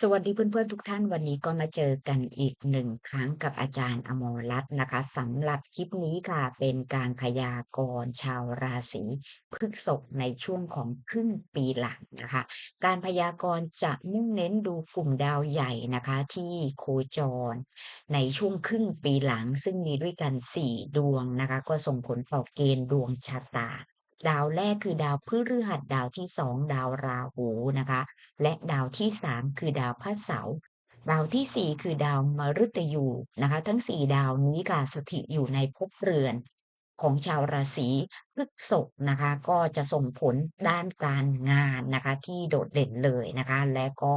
สวัสดีเพื่อนๆทุกท่านวันนี้ก็มาเจอกันอีกหนึ่งครั้งกับอาจารย์อมรรัตน์นะคะสำหรับคลิปนี้ค่ะเป็นการพยากรณ์ชาวราศีพฤษภในช่วงของครึ่งปีหลังนะคะ การพยากรณ์จะมุ่งเน้นดูกลุ่มดาวใหญ่นะคะ ที่โคจร ในช่วงครึ่งปีหลังซึ่งมีด้วยกัน 4 ดวงนะคะ ก็ส่งผลต่อเกณฑ์ดวงชะตา ดาวแรกคือดาวพฤหัสดาวที่สองดาวราหูนะคะ และดาวที่สามคือดาวพระเสาร์ดาวที่สี่คือดาวมฤตยูนะคะ ทั้งสี่ดาวนี้ค่ะสถิตอยู่ในภพเรือนของชาวราศีพฤษภนะคะ ก็จะส่งผลด้านการงานนะคะ ที่โดดเด่นเลยนะคะ และก็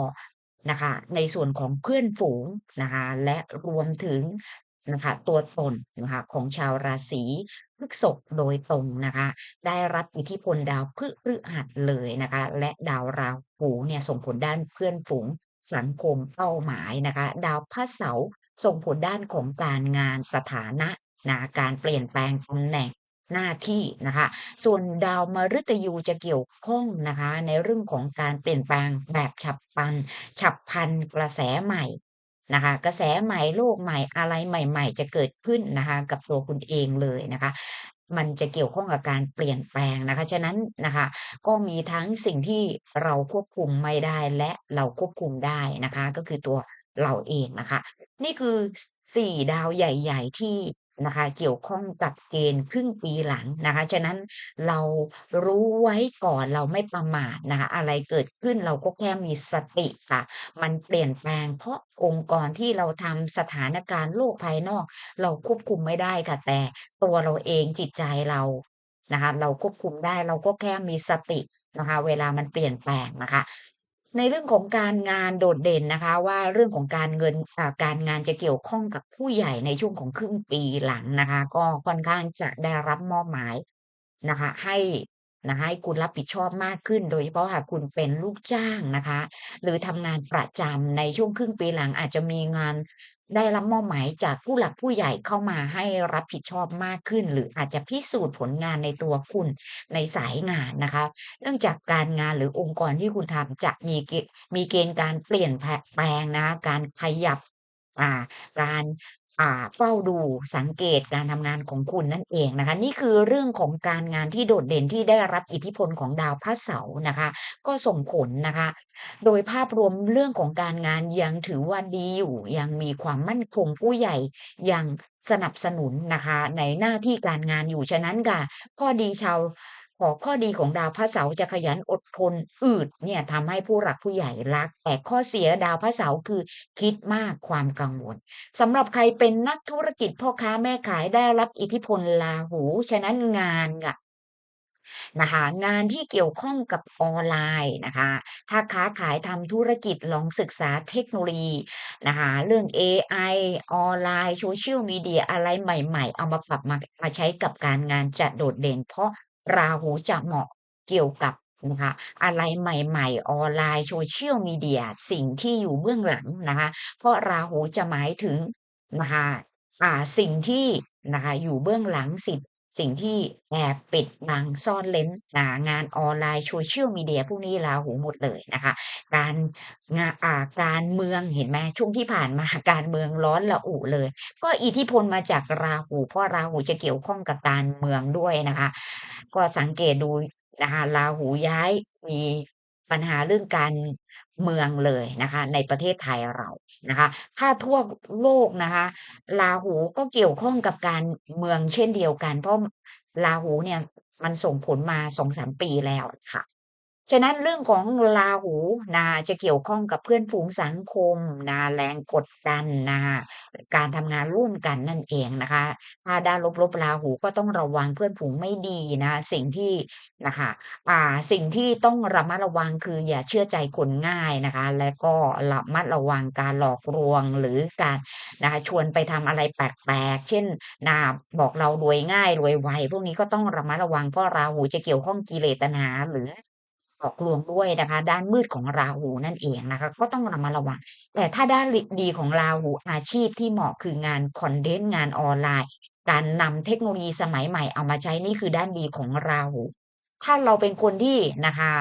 นะคะ ในส่วนของเพื่อนฝูงนะคะ และรวมถึง นะคะตัวตนนะคะของชาวราศีพฤษภโดยตรงนะคะ ได้รับอิทธิพลดาวพฤหัสเลยนะคะ และดาวราหูเนี่ยส่งผลด้านเพื่อนฝูงสังคมเป้าหมายนะคะ ดาวพระเสาร์ส่งผลด้านของการงานสถานะนะการเปลี่ยนแปลงตำแหน่งหน้าที่นะคะ ส่วนดาวมฤตยูจะเกี่ยวข้องนะคะ ในเรื่องของการเปลี่ยนแปลงแบบฉับพลัน ฉับพลันกระแสใหม่ นะคะ กระแสใหม่โลกใหม่อะไรใหม่ ๆ จะเกิดขึ้นนะคะ กับตัวคุณเองเลยนะคะมันจะเกี่ยวข้องกับการเปลี่ยนแปลงนะคะ ฉะนั้นนะคะ ก็มีทั้งสิ่งที่เราควบคุมไม่ได้และเราควบคุมได้นะคะ ก็คือตัวเราเองนะคะ นี่คือสี่ดาวใหญ่ ๆ ที่ นะคะเกี่ยวข้องกับเกณฑ์ครึ่งปีหลังนะคะฉะนั้นเรารู้ไว้ก่อนเราไม่ประมาทนะคะอะไรเกิดขึ้นเราก็แค่มีสติค่ะ มันเปลี่ยนแปลงเพราะองค์กรที่เราทำสถานการณ์โลกภายนอก เราควบคุมไม่ได้ค่ะแต่ตัวเราเองจิตใจเรานะคะเราควบคุมได้เราก็แค่มีสตินะคะเวลามันเปลี่ยนแปลงนะคะ ในเรื่องของการงานโดดเด่นนะคะ ว่าเรื่องของการเงินการงานจะเกี่ยวข้องกับผู้ใหญ่ในช่วงของครึ่งปีหลังนะคะ ก็ค่อนข้างจะได้รับมอบหมายนะคะ ให้นะคะให้คุณรับผิดชอบมากขึ้น โดยเฉพาะหากคุณเป็นลูกจ้างนะคะ หรือทำงานประจำในช่วงครึ่งปีหลังอาจจะมีงาน ได้รับมอบหมายจากผู้หลักผู้ใหญ่เข้ามาให้รับผิดชอบมากขึ้น หรืออาจจะพิสูจน์ผลงานในตัวคุณในสายงานนะคะ เนื่องจากการงานหรือองค์กรที่คุณทำจะมีเกมีเกณฑ์การเปลี่ยนแปลงนะการขยับการ เฝ้าดูสังเกตการทำงานของคุณนั่นเองนะคะ นี่คือเรื่องของการงานที่โดดเด่นที่ได้รับอิทธิพลของดาวพระเสาร์นะคะ ก็ส่งผลนะคะ โดยภาพรวมเรื่องของการงานยังถือว่าดีอยู่ ยังมีความมั่นคงผู้ใหญ่ยังสนับสนุนนะคะ ในหน้าที่การงานอยู่ฉะนั้นค่ะข้อดีชาว ขอข้อดีของดาวพระเสาร์จะขยันอดทนอืดเนี่ยทำให้ผู้หลักผู้ใหญ่รัก แต่ข้อเสียดาวพระเสาร์คือคิดมากความกังวลสำหรับใครเป็นนักธุรกิจพ่อค้าแม่ขายได้รับอิทธิพลราหู ฉะนั้นงานค่ะนะคะงานที่เกี่ยวข้องกับออนไลน์นะคะถ้าค้าขายทำธุรกิจลองศึกษาเทคโนโลยีนะคะเรื่องเอไอออนไลน์ Social Media อะไรใหม่ ๆ เอามาปรับมามาใช้กับการงานจะโดดเด่นเพราะ ราหูจะเหมาะเกี่ยวกับนะคะอะไรใหม่ ๆ ออนไลน์โซเชียลมีเดียสิ่งที่อยู่เบื้องหลังนะคะ เพราะราหูจะหมายถึงนะคะอ่าสิ่งที่นะคะอยู่เบื้องหลังสิ สิ่งที่แอบปิดบังซ่อนเร้นนะงานออนไลน์ Social Media พวกนี้ราหูหมดเลยนะคะ การงาอ่าการเมืองเห็นไหมช่วงที่ผ่านมาการเมืองร้อนระอุเลย ก็อิทธิพลมาจากราหูเพราะราหูจะเกี่ยวข้องกับการเมืองด้วยนะคะ ก็สังเกตดูนะคะราหูย้ายมีปัญหาเรื่องการ เมืองเลยนะคะ ในประเทศไทยเรานะคะ ถ้าทั่วโลกนะคะราหูก็เกี่ยวข้องกับการเมืองเช่นเดียวกัน เพราะราหูเนี่ยมันส่งผลมาสองสามปีแล้วค่ะ ฉะนั้นเรื่องของราหูนะจะเกี่ยวข้องกับเพื่อนฝูงสังคมนะแรงกดดันนะการทำงานร่วมกันนั่นเองนะคะ ถ้าด้านลบๆราหูก็ต้องระวังเพื่อนฝูงไม่ดีนะสิ่งที่นะคะอ่าสิ่งที่ต้องระมัดระวังคืออย่าเชื่อใจคนง่ายนะคะ และก็ระมัดระวังการหลอกลวงหรือการนะคะชวนไปทำอะไรแปลกๆ เช่นนะบอกเรารวยง่ายรวยไวพวกนี้ก็ต้องระมัดระวังเพราะราหูจะเกี่ยวข้องกิเลสตัณหาหรือ หลอกลวงด้วยนะคะ ด้านมืดของราหูนั่นเองนะคะ ก็ต้องระมัดระวัง แต่ถ้าด้านดีของราหูอาชีพที่เหมาะคืองานคอนเทนต์งานออนไลน์ การนำเทคโนโลยีสมัยใหม่เอามาใช้นี่คือด้านดีของราหูถ้าเราเป็นคนที่นะคะ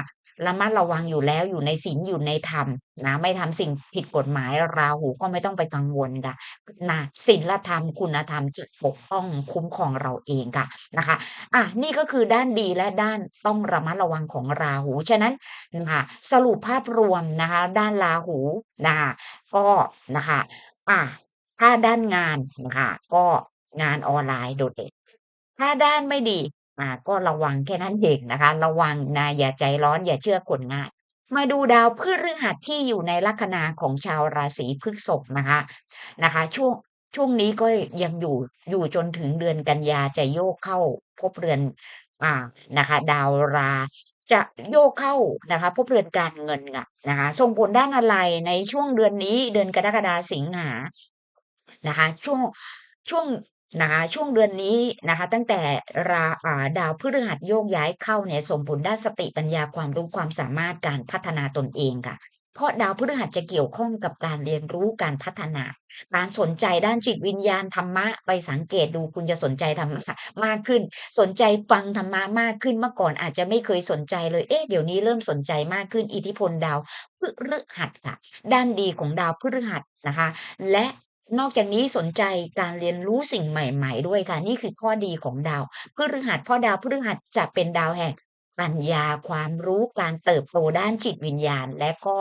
ระมัดระวังอยู่แล้วอยู่ในศีลอยู่ในธรรมนะไม่ทำสิ่งผิดกฎหมายราหูก็ไม่ต้องไปกังวลค่ะนะศีลธรรมคุณธรรมจะปกป้องคุ้มครองเราเองค่ะนะคะอะนี่ก็คือด้านดีและด้านต้องระมัดระวังของราหูฉะนั้นนะคะสรุปภาพรวมนะคะด้านราหูนะคะก็นะคะอะถ้าด้านงานนะคะก็งานออนไลน์โดดเด่นถ้าด้านไม่ดี อ่าก็ระวังแค่นั้นเองนะคะ ระวังนะอย่าใจร้อนอย่าเชื่อคนง่าย มาดูดาวพฤหัสที่อยู่ในลัคนาของชาวราศีพฤษภนะคะนะคะ ช่วงช่วงนี้ก็ยังอยู่อยู่จนถึงเดือนกันยาจะโยกเข้าภพเรือนอ่านะคะ ดาวราจะโยกเข้านะคะภพเรือนการเงินค่ะนะคะส่งผลด้านอะไรในช่วงเดือนนี้เดือนกรกฎาสิงหานะคะ ช่วงช่วง นะคะช่วงเดือนนี้นะคะตั้งแต่ราาดาวพฤหัสโยกย้ายเข้าเนี่ยส่งผลด้านสติปัญญาความรู้ความสามารถการพัฒนาตนเองค่ะ เพราะดาวพฤหัสจะเกี่ยวข้องกับการเรียนรู้การพัฒนา การสนใจด้านจิตวิญญาณธรรมะไปสังเกตดูคุณจะสนใจธรรมะมากขึ้น สนใจฟังธรรมะมากขึ้นเมื่อก่อนอาจจะไม่เคยสนใจเลยเอ๊ะเดี๋ยวนี้เริ่มสนใจมากขึ้นอิทธิพลดาวพฤหัสค่ะ ด้านดีของดาวพฤหัสนะคะ และ นอกจากนี้สนใจการเรียนรู้สิ่งใหม่ๆ ด้วยค่ะ นี่คือข้อดีของดาวพฤหัสพราะดาวพฤหัสจะเป็นดาวแห่งปัญญาความรู้การเติบโตด้านจิตวิญญาณ และก็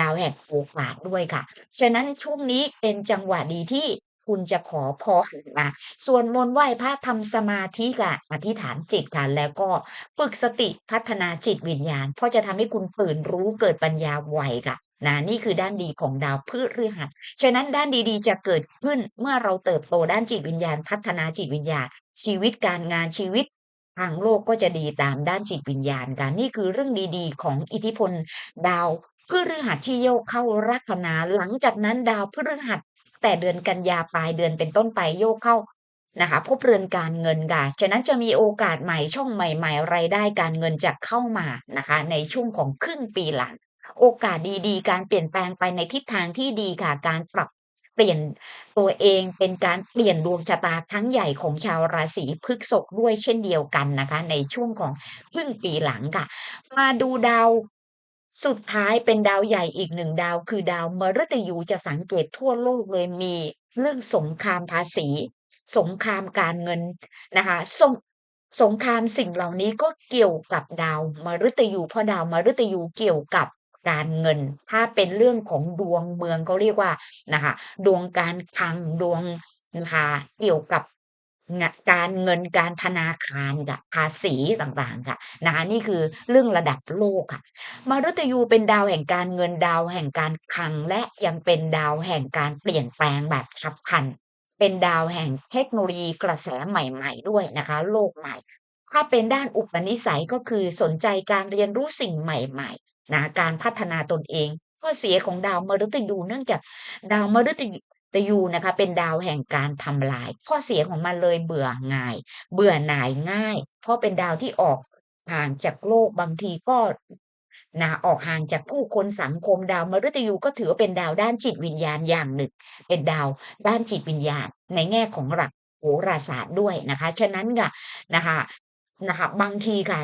ดาวแห่งโอกาสด้วยค่ะ ฉะนั้นช่วงนี้เป็นจังหวะดีที่คุณจะขอพรมาส่วดมนต์ไหว้พระทำสมาธิค่ะอธิษฐานจิตค่ะแล้วก็ฝึกสติพัฒนาจิตวิญญาณ เพราะจะทำให้คุณตื่นรู้เกิดปัญญาไวค่ะ นะนี่คือด้านดีของดาวพฤหัสฉะนั้นด้านดีๆ จะเกิดขึ้นเมื่อเราเติบโตด้านจิตวิญญาณ พัฒนาจิตวิญญาณ ชีวิตการงานชีวิตทางโลกก็จะดีตามด้านจิตวิญญาณค่ะนี่คือเรื่องดีๆ ของอิทธิพล ดาวพฤหัสที่โยกเข้าลัคนาหลังจากนั้นดาวพฤหัส แต่เดือนกันยาปลายเดือนเป็นต้นไปโยกเข้านะคะภพเรือนการเงินค่ะฉะนั้นจะมีโอกาสใหม่ช่องใหม่ๆรายได้การเงินจะเข้ามานะคะ ในช่วงของครึ่งปีหลัง โอกาสดีๆ การเปลี่ยนแปลงไปในทิศทางที่ดีค่ะ การปรับเปลี่ยนตัวเองเป็นการเปลี่ยนดวงชะตาครั้งใหญ่ของชาวราศีพฤษภด้วยเช่นเดียวกันนะคะ ในช่วงของครึ่งปีหลังค่ะ มาดูดาวสุดท้ายเป็นดาวใหญ่อีก1ดาว คือดาวมฤตยูจะสังเกตทั่วโลกเลยมีเรื่องสงครามภาษี สงครามการเงินนะคะสงสงครามสิ่งเหล่านี้ก็เกี่ยวกับดาวมฤตยูเพราะดาวมฤตยูเกี่ยวกับ การเงิน ถ้าเป็นเรื่องของดวงเมืองเขาเรียกว่านะคะดวงการคลังดวงนะคะเกี่ยวกับการเงินการธนาคารค่ะภาษีต่างๆค่ะนะคะนี่คือเรื่องระดับโลกค่ะมฤตยูเป็นดาวแห่งการเงินดาวแห่งการคลัง และยังเป็นดาวแห่งการเปลี่ยนแปลงแบบฉับพลัน เป็นดาวแห่งเทคโนโลยีกระแสใหม่ๆด้วยนะคะ โลกใหม่ ถ้าเป็นด้านอุปนิสัยก็คือสนใจการเรียนรู้สิ่งใหม่ ๆ นะการพัฒนาตนเอง ข้อเสียของดาวมฤตยูเนื่องจากดาวมฤตตยูนะคะเป็นดาวแห่งการทำลาย ข้อเสียของมันเลยเบื่อหน่าย เบื่อหน่ายง่าย เพราะเป็นดาวที่ออกห่างจากโลกบางทีก็นะออกห่างจากผู้คนสังคมดาวมฤตยูก็ถือว่าเป็นดาวด้านจิตวิญญาณอย่างหนึ่ง เป็นดาวด้านจิตวิญญาณ ในแง่ของหลักโหราศาสตร์ด้วยนะคะ ฉะนั้นค่ะนะคะนะคะบางทีค่ะ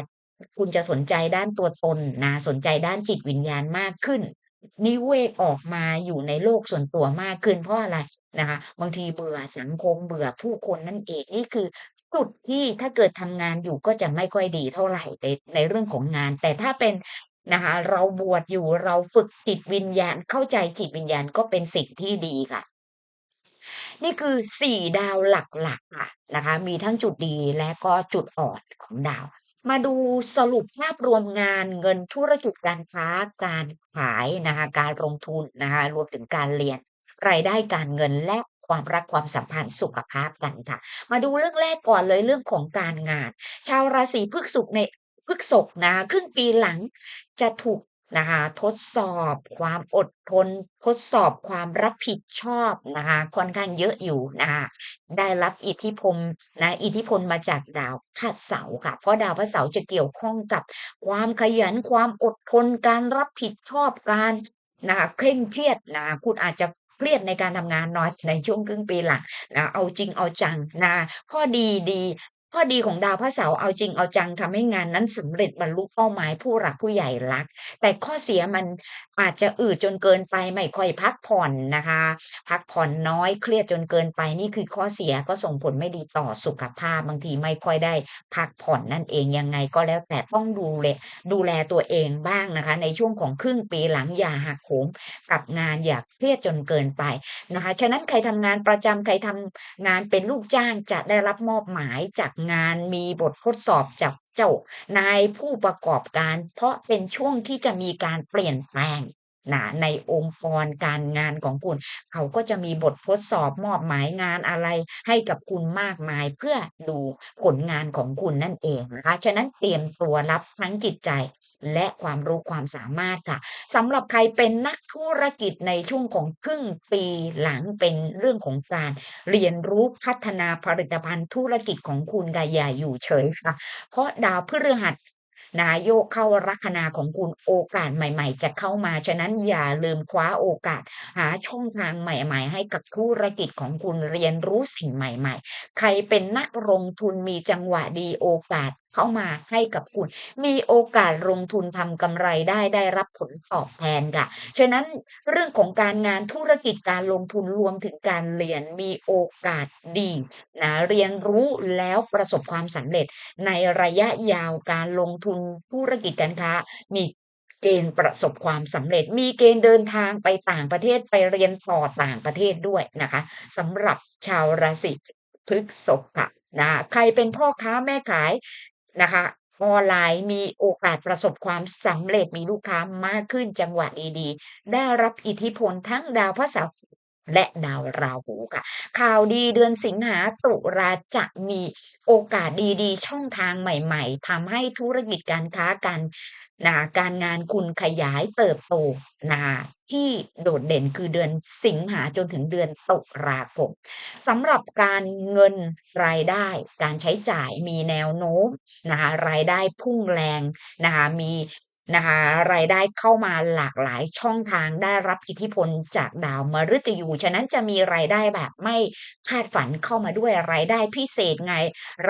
คุณจะสนใจด้านตัวตนนะสนใจด้านจิตวิญญาณมากขึ้น นิเวศออกมาอยู่ในโลกส่วนตัวมากขึ้น เพราะอะไรนะคะ บางทีเบื่อสังคมเบื่อผู้คนนั่นเองนี่คือจุดที่ถ้าเกิดทำงานอยู่ก็จะไม่ค่อยดีเท่าไหร่ในในเรื่องของงาน แต่ถ้าเป็นนะคะเราบวชอยู่เราฝึกจิตวิญญาณเข้าใจจิตวิญญาณก็เป็นสิ่งที่ดีค่ะ นี่คือ4ดาวหลักๆค่ะนะคะ มีทั้งจุดดีและก็จุดอ่อนของดาว มาดูสรุปภาพรวมงานเงินธุรกิจการค้าการขายนะคะการลงทุนนะคะรวมถึงการเรียน รายได้การเงินและความรักความสัมพันธ์สุขภาพกันค่ะ มาดูเรื่องแรกก่อนเลยเรื่องของการงาน ชาวราศีพฤกษุในพฤกษภนะครึ่งปีหลังจะถูก นะคะทดสอบความอดทน ทดสอบความรับผิดชอบนะคะค่อนข้างเยอะอยู่นะคะได้รับอิทธิพลนะอิทธิพลมาจากดาวพระเสาร์ค่ะ เพราะดาวพระเสาร์จะเกี่ยวข้องกับความขยันความอดทนการรับผิดชอบการนะคะเคร่งเครียดนะคะคุณอาจจะเครียดในการทำงานน่อยในช่วงครึ่งปีหลังนะเอาจริงเอาจังนะข้อดีดี ข้อดีของดาวพระเสาร์เอาจริงเอาจังทำให้งานนั้นสำเร็จบรรลุเป้าหมายผู้หลักผู้ใหญ่รัก แต่ข้อเสียมันอาจจะอืดจนเกินไปไม่ค่อยพักผ่อนนะคะ พักผ่อนน้อยเครียดจนเกินไปนี่คือข้อเสียก็ส่งผลไม่ดีต่อสุขภาพบางทีไม่ค่อยได้ พักผ่อนนั่นเองยังไงก็แล้วแต่ต้องดูแลดูแลตัวเองบ้างนะคะ ในช่วงของครึ่งปีหลังอย่าหักโหมกับงานอย่าเครียดจนเกินไปนะคะฉะนั้นใครทำงานประจำใครทำงานเป็นลูกจ้างจะได้รับมอบหมายจากงานมีบททดสอบจากเจ้านายผู้ประกอบการ เพราะเป็นช่วงที่จะมีการเปลี่ยนแปลง นะในองค์กรการงานของคุณ เขาก็จะมีบททดสอบมอบหมายงานอะไรให้กับคุณมากมายเพื่อดูผลงานของคุณนั่นเองนะคะฉะนั้นเตรียมตัวรับทั้งจิตใจและความรู้ความสามารถค่ะสำหรับใครเป็นนักธุรกิจในช่วงของครึ่งปีหลังเป็นเรื่องของการเรียนรู้พัฒนาผลิตภัณฑ์ธุรกิจของคุณค่ะอย่าอยู่เฉยค่ะ เพราะดาวพฤหัส นาโยกเข้าลัคนาของคุณโอกาสใหม่ ๆ จะเข้ามา ฉะนั้นอย่าลืมคว้าโอกาส หาช่องทางใหม่ ๆ ให้กับธุรกิจของคุณเรียนรู้สิ่งใหม่ ๆ ใครเป็นนักลงทุนมีจังหวะดีโอกาสเข้ามาให้กับคุณ มีโอกาสลงทุนทำกำไรได้ได้รับผลตอบแทนค่ะ ฉะนั้นเรื่องของการงานธุรกิจการลงทุนรวมถึงการเรียนมีโอกาสดีนะเรียนรู้แล้วประสบความสำเร็จ ในระยะยาวการลงทุนธุรกิจการค้า มีเกณฑ์ประสบความสำเร็จ มีเกณฑ์เดินทางไปต่างประเทศไปเรียนต่อต่างประเทศด้วยนะคะสำหรับชาวราศีพฤษภค่ะนะใครเป็นพ่อค้าแม่ขาย นะคะออนไลน์มีโอกาสประสบความสำเร็จมีลูกค้ามากขึ้นจังหวะดีๆ ได้รับอิทธิพลทั้งดาวพระเสาร์และดาวราหูค่ะ ข่าวดีเดือนสิงหาตุลาจะมีโอกาสดีๆ ช่องทางใหม่ ๆทำให้ธุรกิจการค้าการ นะการงานคุณขยายเติบโตนะที่โดดเด่นคือเดือนสิงหาจนถึงเดือนตุลาคมสำหรับการเงินรายได้ การใช้จ่ายมีแนวโน้มนะคะรายได้พุ่งแรงนะคะมี นะคะรายได้เข้ามาหลากหลายช่องทางได้รับอิทธิพลจากดาวมฤตยู ฉะนั้นจะมีรายได้แบบไม่คาดฝันเข้ามาด้วยรายได้พิเศษไง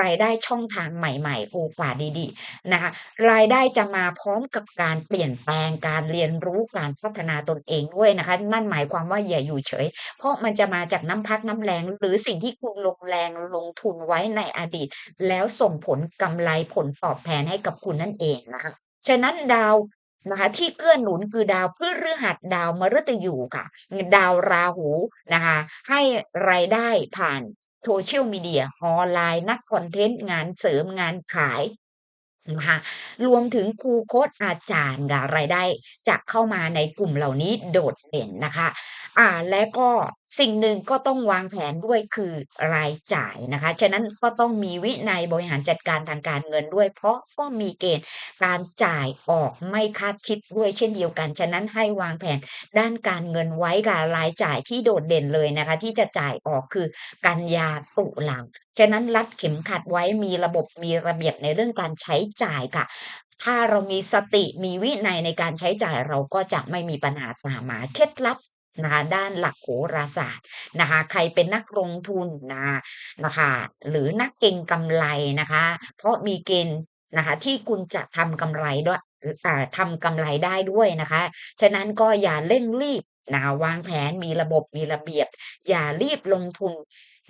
รายได้ช่องทางใหม่ๆโอกาสดีๆนะคะรายได้จะมาพร้อมกับการเปลี่ยนแปลงการเรียนรู้การพัฒนาตนเองด้วยนะคะ นั่นหมายความว่าอย่าอยู่เฉย เพราะมันจะมาจากน้ำพักน้ำแรง หรือสิ่งที่คุณลงแรงลงทุนไว้ในอดีต แล้วส่งผลกำไรผลตอบแทนให้กับคุณนั่นเองนะคะ ฉะนั้นดาวนะคะที่เกื้อหนุนคือดาวพฤหัสดาวมฤตยูค่ะ ดาวราหูนะคะให้รายได้ผ่าน Social Media ออนไลน์นักคอนเทนต์งานเสริมงานขายนะคะรวมถึงครูโค้ชอาจารย์ค่ะรายได้จะเข้ามาในกลุ่มเหล่านี้โดดเด่นนะคะ อ่าและก็ สิ่งหนึ่งก็ต้องวางแผนด้วยคือรายจ่ายนะคะ ฉะนั้นก็ต้องมีวินัยบริหารจัดการทางการเงินด้วย เพราะก็มีเกณฑ์การจ่ายออกไม่คาดคิดด้วยเช่นเดียวกัน ฉะนั้นให้วางแผนด้านการเงินไว้ค่ะรายจ่ายที่โดดเด่นเลยนะคะ ที่จะจ่ายออกคือกันยาตุลาฉะนั้นรัดเข็มขัดไว้มีระบบมีระเบียบในเรื่องการใช้จ่ายค่ะถ้าเรามีสติมีวินัยในการใช้จ่ายเราก็จะไม่มีปัญหาตามมาเคล็ดลับ นะคะด้านหลักโหราศาสตร์นะคะใครเป็นนักลงทุนนะนะคะหรือนักเก็งกำไรนะคะ เพราะมีเกณฑ์นะคะที่คุณจะทำกำไรด้วยอ่าทำกำไรได้ด้วยนะคะ ฉะนั้นก็อย่าเร่งรีบนะคะวางแผนมีระบบมีระเบียบ อย่ารีบลงทุน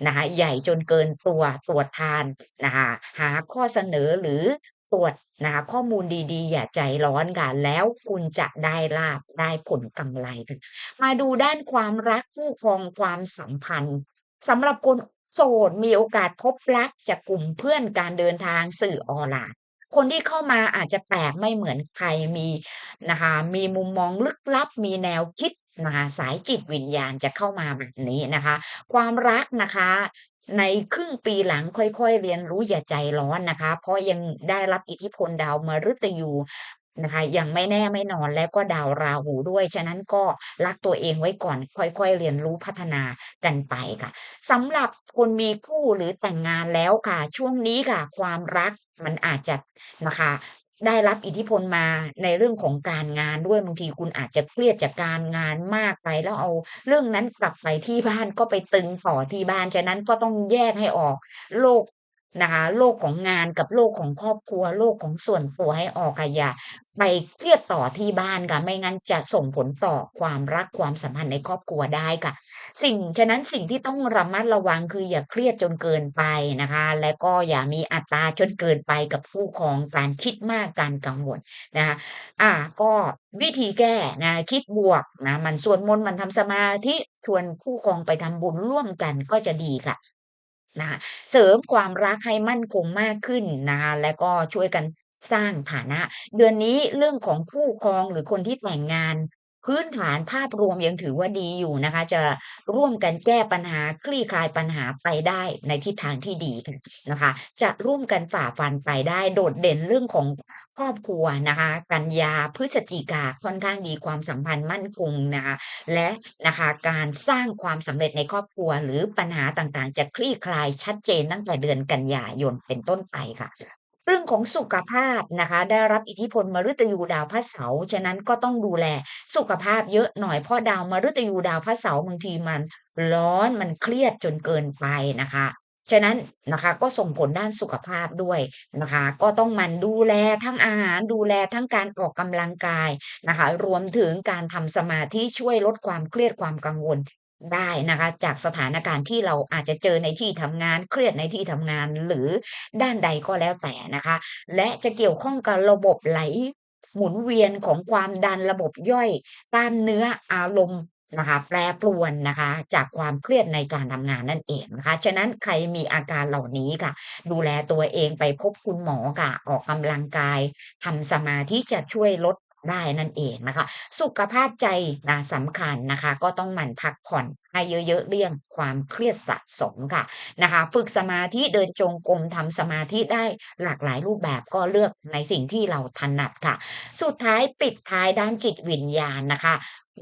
นะคะใหญ่จนเกินตัวตรวจทานนะคะหาข้อเสนอหรือ ตรวจนะคะข้อมูลดีๆ อย่าใจร้อนค่ะแล้วคุณจะได้ลาบได้ผลกำไร มาดูด้านความรักคู่ครองความสัมพันธ์สำหรับคนโสดมีโอกาสพบรักจากกลุ่มเพื่อนการเดินทางสื่อออนไลน์คนที่เข้ามาอาจจะแปลกไม่เหมือนใครมีนะคะมีมุมมองลึกลับ มีแนวคิดนะคะสายจิตวิญญาณจะเข้ามาแบบนี้นะคะ ความรักนะคะ ในครึ่งปีหลังค่อยๆ เรียนรู้อย่าใจร้อนนะคะ เพราะยังได้รับอิทธิพลดาวมฤตยูนะคะยังไม่แน่ไม่นอนแล้วก็ดาวราหูด้วย ฉะนั้นก็รักตัวเองไว้ก่อน ค่อยๆ เรียนรู้พัฒนากันไปค่ะสำหรับคนมีคู่หรือแต่งงานแล้วค่ะ ช่วงนี้ค่ะ ความรักมันอาจจะนะคะ ได้รับอิทธิพลมาในเรื่องของการงานด้วยบางทีคุณอาจจะเครียดจากการงานมากไปแล้วเอาเรื่องนั้นกลับไปที่บ้านก็ไปตึงต่อที่บ้านฉะนั้นก็ต้องแยกให้ออก โลก นะคะโลกของงานกับโลกของครอบครัว โลกของส่วนตัวให้ออกค่ะอย่าไปเครียดต่อที่บ้านค่ะ ไม่งั้นจะส่งผลต่อความรักความสัมพันธ์ในครอบครัวได้ค่ะ สิ่งฉะนั้นสิ่งที่ต้องระมัดระวังคืออย่าเครียดจนเกินไปนะคะ และก็อย่ามีอัตราจนเกินไปกับคู่ครองการคิดมากการกังวลนะคะอ่าก็วิธีแก้นะคิดบวกนะมันสวดมนต์มันทำสมาธิชวนคู่ครองไปทำบุญร่วมกันก็จะดีค่ะ นะคะเสริมความรักให้มั่นคงมากขึ้นนะคะแล้วก็ช่วยกันสร้างฐานะ เดือนนี้เรื่องของคู่ครองหรือคนที่แต่งงาน พื้นฐานภาพรวมยังถือว่าดีอยู่นะคะ จะร่วมกันแก้ปัญหาคลี่คลายปัญหาไปได้ในทิศทางที่ดีนะคะ จะร่วมกันฝ่าฟันไปได้โดดเด่นเรื่องของ ครอบครัวนะคะกันยาพฤศจิกาค่อนข้างดีความสัมพันธ์มั่นคงนะคะและนะคะการสร้างความสำเร็จในครอบครัว หรือปัญหาต่างๆ จะคลี่คลายชัดเจนตั้งแต่เดือนกันยายนเป็นต้นไปค่ะเรื่องของสุขภาพนะคะ ได้รับอิทธิพลมฤตยูดาวพระเสาร์ฉะนั้นก็ต้องดูแลสุขภาพเยอะหน่อยเพราะดาวมฤตยูดาวพระเสาร์บางทีมันร้อนมันเครียดจนเกินไปนะคะ ฉะนั้นนะคะก็ส่งผลด้านสุขภาพด้วยนะคะ ก็ต้องมันดูแลทั้งอาหารดูแลทั้งการออกกำลังกายนะคะ รวมถึงการทำสมาธิช่วยลดความเครียดความกังวลได้นะคะ จากสถานการณ์ที่เราอาจจะเจอในที่ทำงานเครียดในที่ทำงานหรือด้านใดก็แล้วแต่นะคะ และจะเกี่ยวข้องกับระบบไหลหมุนเวียนของความดันระบบย่อยกล้ามเนื้ออารมณ์ นะคะแปรปรวนนะคะจากความเครียดในการทำงานนั่นเองนะคะฉะนั้นใครมีอาการเหล่านี้ค่ะ ดูแลตัวเองไปพบคุณหมอค่ะออกกำลังกายทำสมาธิจะช่วยลดได้นั่นเองนะคะ สุขภาพใจนะสำคัญนะคะ ก็ต้องหมั่นพักผ่อนให้เยอะๆเลี่ยงความเครียดสะสมค่ะนะคะ ฝึกสมาธิเดินจงกรมทำสมาธิได้หลากหลายรูปแบบก็เลือกในสิ่งที่เราถนัดค่ะ สุดท้ายปิดท้ายด้านจิตวิญญาณนะคะ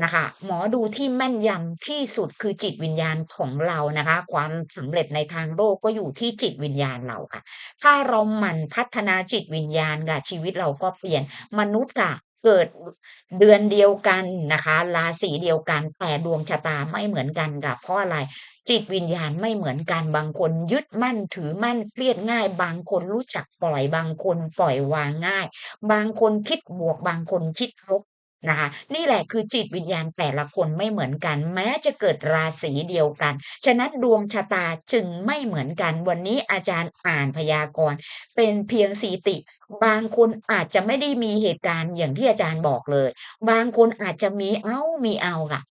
นะคะหมอดูที่แม่นยำที่สุดคือจิตวิญญาณของเรานะคะ ความสำเร็จในทางโลกก็อยู่ที่จิตวิญญาณเราค่ะ ถ้าเราหมั่นพัฒนาจิตวิญญาณค่ะชีวิตเราก็เปลี่ยนมนุษย์ค่ะเกิดเดือนเดียวกันนะคะราศีเดียวกันแต่ดวงชะตาไม่เหมือนกันค่ะเพราะอะไรจิตวิญญาณไม่เหมือนกันบางคนยึดมั่นถือมั่นเครียดง่าย บางคนรู้จักปล่อยบางคนปล่อยวางง่าย บางคนคิดบวกบางคนคิดลบ นะคะนี่แหละคือจิตวิญญาณแต่ละคนไม่เหมือนกัน แม้จะเกิดราศีเดียวกัน ฉะนั้นดวงชะตาจึงไม่เหมือนกัน วันนี้อาจารย์อ่านพยากรณ์เป็นเพียงสีติ บางคนอาจจะไม่ได้มีเหตุการณ์อย่างที่อาจารย์บอกเลย บางคนอาจจะมีเอ้ามีเอาค่ะ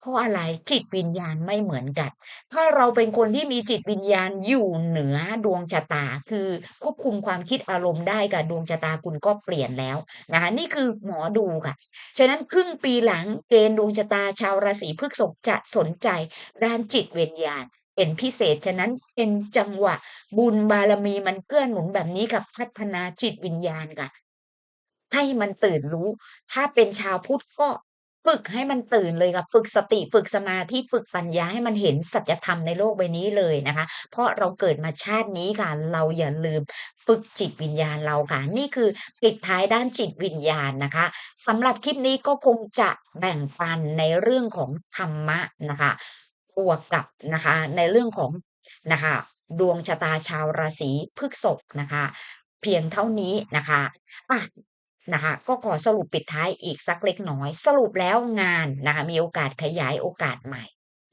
เพราะอะไรจิตวิญญาณไม่เหมือนกัน ถ้าเราเป็นคนที่มีจิตวิญญาณอยู่เหนือดวงชะตา คือควบคุมความคิดอารมณ์ได้ค่ะดวงชะตาคุณก็เปลี่ยนแล้วนะคะนี่คือหมอดูค่ะ ฉะนั้นครึ่งปีหลังเกณฑ์ดวงชะตาชาวราศีพฤษภจะสนใจด้านจิตวิญญาณเป็นพิเศษ ฉะนั้นเป็นจังหวะ บุญบารมีมันเกื้อหนุนแบบนี้กับพัฒนาจิตวิญญาณค่ะให้มันตื่นรู้ ถ้าเป็นชาวพุทธก็ ฝึกให้มันตื่นเลยค่ะฝึกสติฝึกสมาธิฝึกปัญญาให้มันเห็นสัจธรรมในโลกใบนี้เลยนะคะ เพราะเราเกิดมาชาตินี้ค่ะ เราอย่าลืมฝึกจิตวิญญาณเราค่ะ นี่คือปิดท้ายด้านจิตวิญญาณนะคะสำหรับคลิปนี้ก็คงจะแบ่งปันในเรื่องของธรรมะนะคะบวกกับนะคะในเรื่องของนะคะดวงชะตาชาวราศีพฤษภนะคะ เพียงเท่านี้นะคะอะ นะคะก็ขอสรุปปิดท้ายอีกสักเล็กน้อย สรุปแล้วงานนะคะมีโอกาสขยายโอกาสใหม่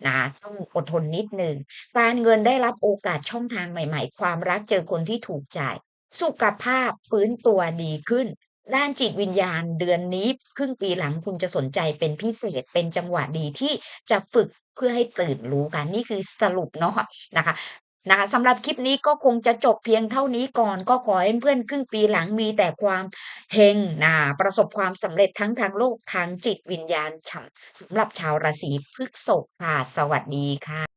นะต้องอดทนนิดหนึ่งการเงินได้รับโอกาสช่องทางใหม่ ๆ ความรักเจอคนที่ถูกใจ สุขภาพฟื้นตัวดีขึ้น ด้านจิตวิญญาณเดือนนี้ครึ่งปีหลังคุณจะสนใจเป็นพิเศษเป็นจังหวะดีที่จะฝึกเพื่อให้ตื่นรู้ค่ะนี่คือสรุปเนาะนะคะ นะคะสำหรับคลิปนี้ก็คงจะจบเพียงเท่านี้ก่อนก็ขอให้เพื่อนครึ่งปีหลังมีแต่ความเฮงน่ะประสบความสำเร็จทั้งทางโลกทางจิตวิญญาณสำหรับชาวราศีพฤษภค่ะ สวัสดีค่ะ